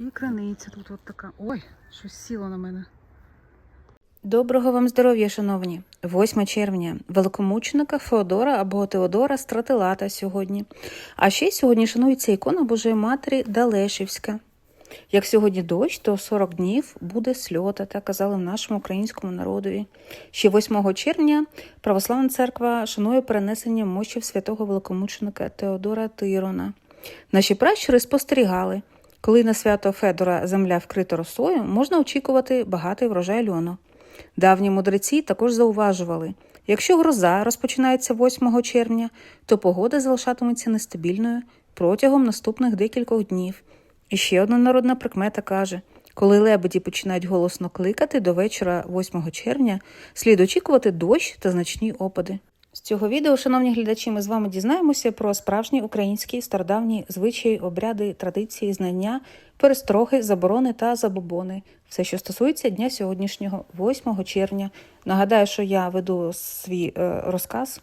І криниця тут от така. Ой, щось сіло на мене. Доброго вам здоров'я, шановні! 8 червня, великомученика Феодора або Теодора Стратилата сьогодні. А ще сьогодні шанується ікона Божої Матері Далешівська. Як сьогодні дощ, то 40 днів буде сльота, так казали в нашому українському народові. Ще 8 червня Православна церква шанує перенесення мощів святого великомученика Теодора Тирона. Наші пращури спостерігали, коли на свято Федора земля вкрита росою, можна очікувати багатий врожай льону. Давні мудреці також зауважували, якщо гроза розпочинається 8 червня, то погода залишатиметься нестабільною протягом наступних декількох днів. І ще одна народна прикмета каже: коли лебеді починають голосно кликати до вечора 8 червня, слід очікувати дощ та значні опади. З цього відео, шановні глядачі, ми з вами дізнаємося про справжні українські стародавні звичаї, обряди, традиції, знання, перестроги, заборони та забобони. Все, що стосується дня сьогоднішнього, 8 червня. Нагадаю, що я веду свій е, розказ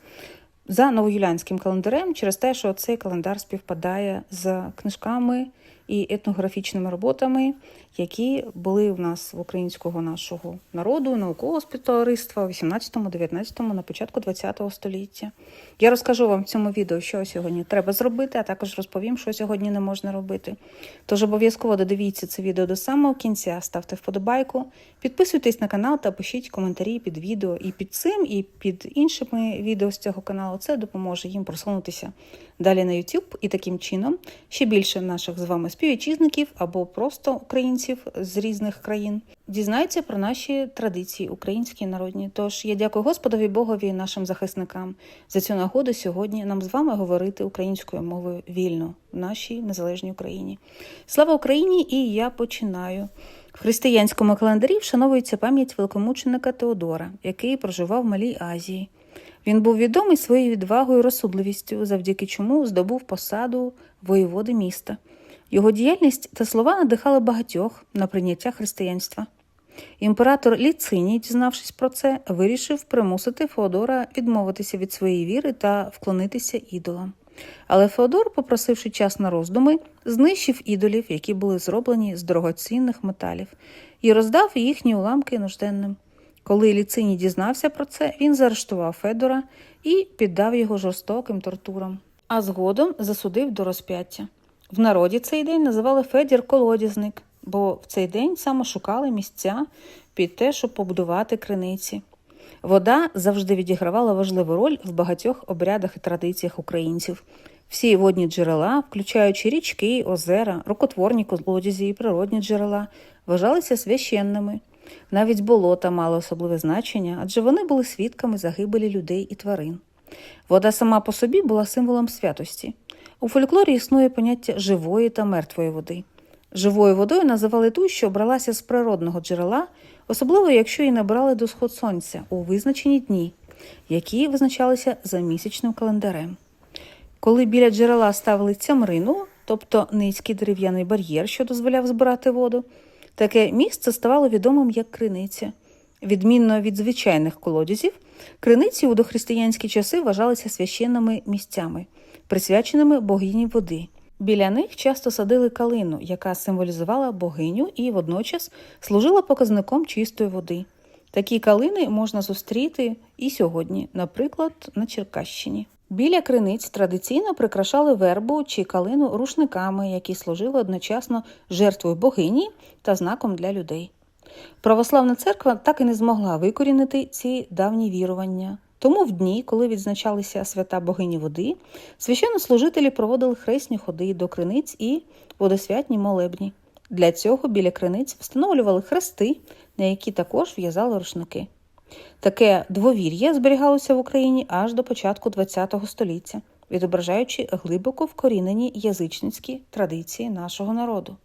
за новоюліанським календарем через те, що цей календар співпадає з книжками і етнографічними роботами, які були в нас в українського нашого народу, наукового співтовариства у 18-19, на початку ХХ століття. Я розкажу вам в цьому відео, що сьогодні треба зробити, а також розповім, що сьогодні не можна робити. Тож обов'язково додивіться це відео до самого кінця, ставте вподобайку, підписуйтесь на канал та пишіть коментарі під відео і під цим, і під іншими відео з цього каналу. Це допоможе їм просунутися далі на YouTube і таким чином ще більше наших з вами співвітчизників або просто українців з різних країн дізнаються про наші традиції, українські народні. Тож я дякую Господові Богові, нашим захисникам за цю нагоду сьогодні нам з вами говорити українською мовою вільно в нашій незалежній Україні. Слава Україні! І я починаю. В християнському календарі вшановується пам'ять великомученика Теодора, який проживав в Малій Азії. Він був відомий своєю відвагою і розсудливістю, завдяки чому здобув посаду воєводи міста. Його діяльність та слова надихали багатьох на прийняття християнства. Імператор Ліциній, дізнавшись про це, вирішив примусити Феодора відмовитися від своєї віри та вклонитися ідолам. Але Феодор, попросивши час на роздуми, знищив ідолів, які були зроблені з дорогоцінних металів, і роздав їхні уламки нужденним. Коли Ліциній дізнався про це, він заарештував Федора і піддав його жорстоким тортурам, а згодом засудив до розп'яття. В народі цей день називали Федір Колодязник, бо в цей день саме шукали місця під те, щоб побудувати криниці. Вода завжди відігравала важливу роль в багатьох обрядах і традиціях українців. Всі водні джерела, включаючи річки, озера, рукотворні колодязі і природні джерела, вважалися священними. Навіть болота мали особливе значення, адже вони були свідками загибелі людей і тварин. Вода сама по собі була символом святості. У фольклорі існує поняття живої та мертвої води. Живою водою називали ту, що бралася з природного джерела, особливо якщо її набирали до сход сонця у визначені дні, які визначалися за місячним календарем. Коли біля джерела ставили цямрину, тобто низький дерев'яний бар'єр, що дозволяв збирати воду, таке місце ставало відомим як криниця. Відмінно від звичайних колодязів, криниці у дохристиянські часи вважалися священними місцями, присвяченими богині води. Біля них часто садили калину, яка символізувала богиню і водночас служила показником чистої води. Такі калини можна зустріти і сьогодні, наприклад, на Черкащині. Біля криниць традиційно прикрашали вербу чи калину рушниками, які служили одночасно жертвою богині та знаком для людей. Православна церква так і не змогла викорінити ці давні вірування. Тому в дні, коли відзначалися свята богині води, священнослужителі проводили хресні ходи до криниць і водосвятні молебні. Для цього біля криниць встановлювали хрести, на які також в'язали рушники. Таке двовір'я зберігалося в Україні аж до початку ХХ століття, відображаючи глибоко вкорінені язичницькі традиції нашого народу.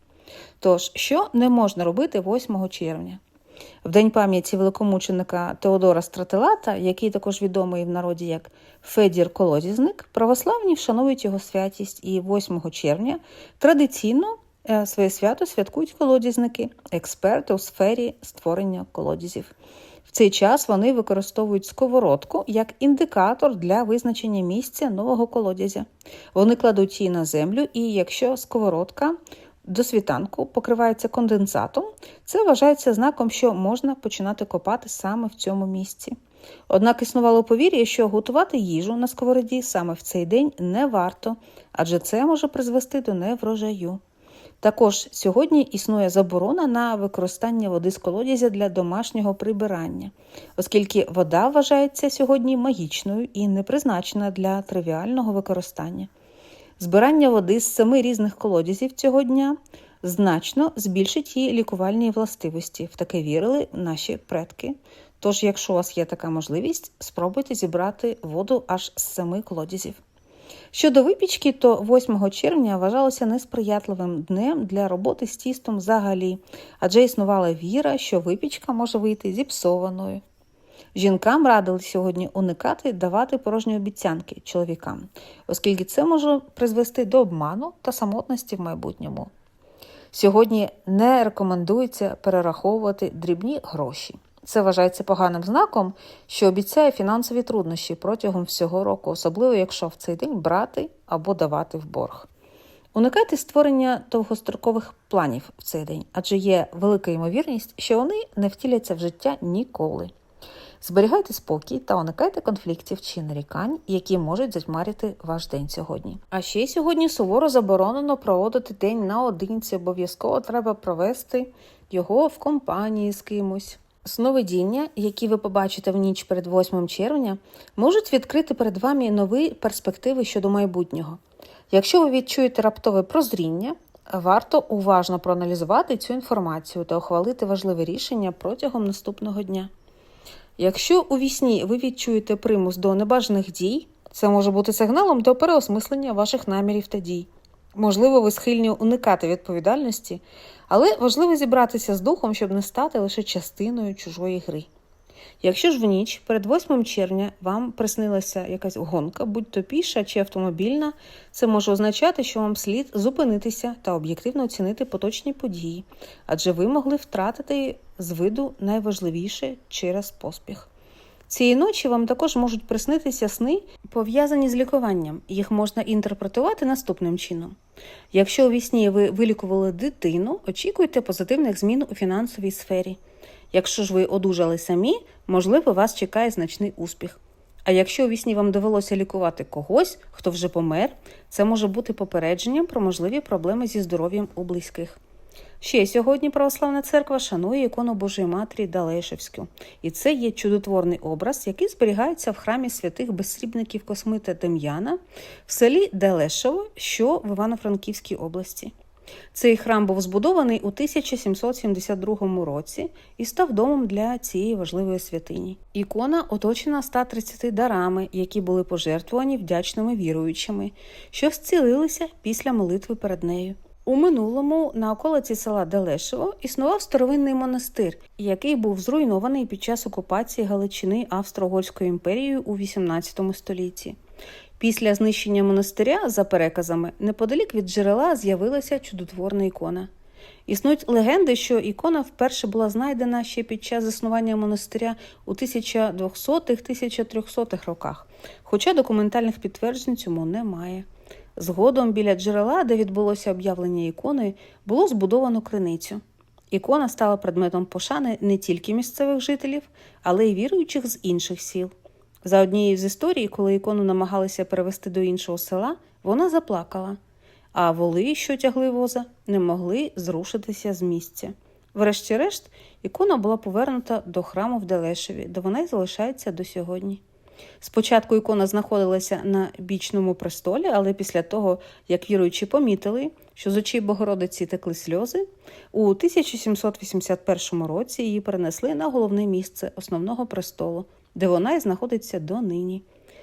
Тож, що не можна робити 8 червня? В день пам'яті великомученика Теодора Стратилата, який також відомий в народі як Федір Колодізник, православні вшановують його святість і 8 червня традиційно е, своє свято святкують колодізники, експерти у сфері створення колодязів. В цей час вони використовують сковородку як індикатор для визначення місця нового колодязя. Вони кладуть її на землю, і якщо сковородка до світанку покривається конденсатом, це вважається знаком, що можна починати копати саме в цьому місці. Однак існувало повір'я, що готувати їжу на сковороді саме в цей день не варто, адже це може призвести до неврожаю. Також сьогодні існує заборона на використання води з колодязя для домашнього прибирання, оскільки вода вважається сьогодні магічною і не призначена для тривіального використання. Збирання води з семи різних колодязів цього дня значно збільшить її лікувальні властивості. В таке вірили наші предки. Тож, якщо у вас є така можливість, спробуйте зібрати воду аж з семи колодязів. Щодо випічки, то 8 червня вважалося несприятливим днем для роботи з тістом взагалі, адже існувала віра, що випічка може вийти зіпсованою. Жінкам радили сьогодні уникати давати порожні обіцянки чоловікам, оскільки це може призвести до обману та самотності в майбутньому. Сьогодні не рекомендується перераховувати дрібні гроші. Це вважається поганим знаком, що обіцяє фінансові труднощі протягом всього року, особливо якщо в цей день брати або давати в борг. Уникайте створення довгострокових планів в цей день, адже є велика ймовірність, що вони не втіляться в життя ніколи. Зберігайте спокій та уникайте конфліктів чи нарікань, які можуть затьмарити ваш день сьогодні. А ще сьогодні суворо заборонено проводити день наодинці. Обов'язково треба провести його в компанії з кимось. Сновидіння, які ви побачите в ніч перед 8 червня, можуть відкрити перед вами нові перспективи щодо майбутнього. Якщо ви відчуєте раптове прозріння, варто уважно проаналізувати цю інформацію та ухвалити важливе рішення протягом наступного дня. Якщо у вісні ви відчуєте примус до небажаних дій, це може бути сигналом до переосмислення ваших намірів та дій. Можливо, ви схильні уникати відповідальності, але важливо зібратися з духом, щоб не стати лише частиною чужої гри. Якщо ж в ніч перед 8 червня вам приснилася якась гонка, будь то піша чи автомобільна, це може означати, що вам слід зупинитися та об'єктивно оцінити поточні події, адже ви могли втратити з виду найважливіше через поспіх. Цієї ночі вам також можуть приснитися сни, пов'язані з лікуванням. Їх можна інтерпретувати наступним чином. Якщо у вісні ви вилікували дитину, очікуйте позитивних змін у фінансовій сфері. Якщо ж ви одужали самі, можливо, вас чекає значний успіх. А якщо у вісні вам довелося лікувати когось, хто вже помер, це може бути попередженням про можливі проблеми зі здоров'ям у близьких. Ще сьогодні Православна церква шанує ікону Божої Матері Далешевську, і це є чудотворний образ, який зберігається в храмі святих безсрібників Космита Дем'яна в селі Далешево, що в Івано-Франківській області. Цей храм був збудований у 1772 році і став домом для цієї важливої святині. Ікона оточена 130 дарами, які були пожертвувані вдячними віруючими, що зцілилися після молитви перед нею. У минулому на околиці села Делешево існував старовинний монастир, який був зруйнований під час окупації Галичини Австро-Угорською імперією у XVIII столітті. Після знищення монастиря, за переказами, неподалік від джерела з'явилася чудотворна ікона. Існують легенди, що ікона вперше була знайдена ще під час заснування монастиря у 1200-1300-х роках, хоча документальних підтверджень цьому немає. Згодом біля джерела, де відбулося об'явлення ікони, було збудовано криницю. Ікона стала предметом пошани не тільки місцевих жителів, але й віруючих з інших сіл. За однією з історій, коли ікону намагалися перевести до іншого села, вона заплакала, а воли, що тягли воза, не могли зрушитися з місця. Врешті-решт, ікона була повернута до храму в Делешеві, де вона й залишається до сьогодні. Спочатку ікона знаходилася на бічному престолі, але після того, як віруючі помітили, що з очей Богородиці текли сльози, у 1781 році її перенесли на головне місце основного престолу, де вона і знаходиться донині.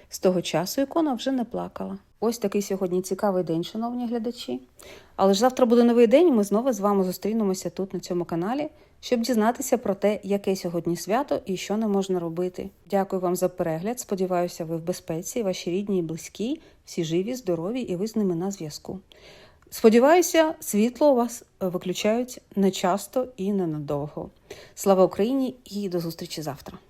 З того часу ікона вже не плакала. Ось такий сьогодні цікавий день, шановні глядачі. Але ж завтра буде новий день, і ми знову з вами зустрінемося тут на цьому каналі, щоб дізнатися про те, яке сьогодні свято і що не можна робити. Дякую вам за перегляд. Сподіваюся, ви в безпеці, ваші рідні і близькі, всі живі, здорові, і ви з ними на зв'язку. Сподіваюся, світло у вас виключають не часто і ненадовго. Слава Україні і до зустрічі завтра!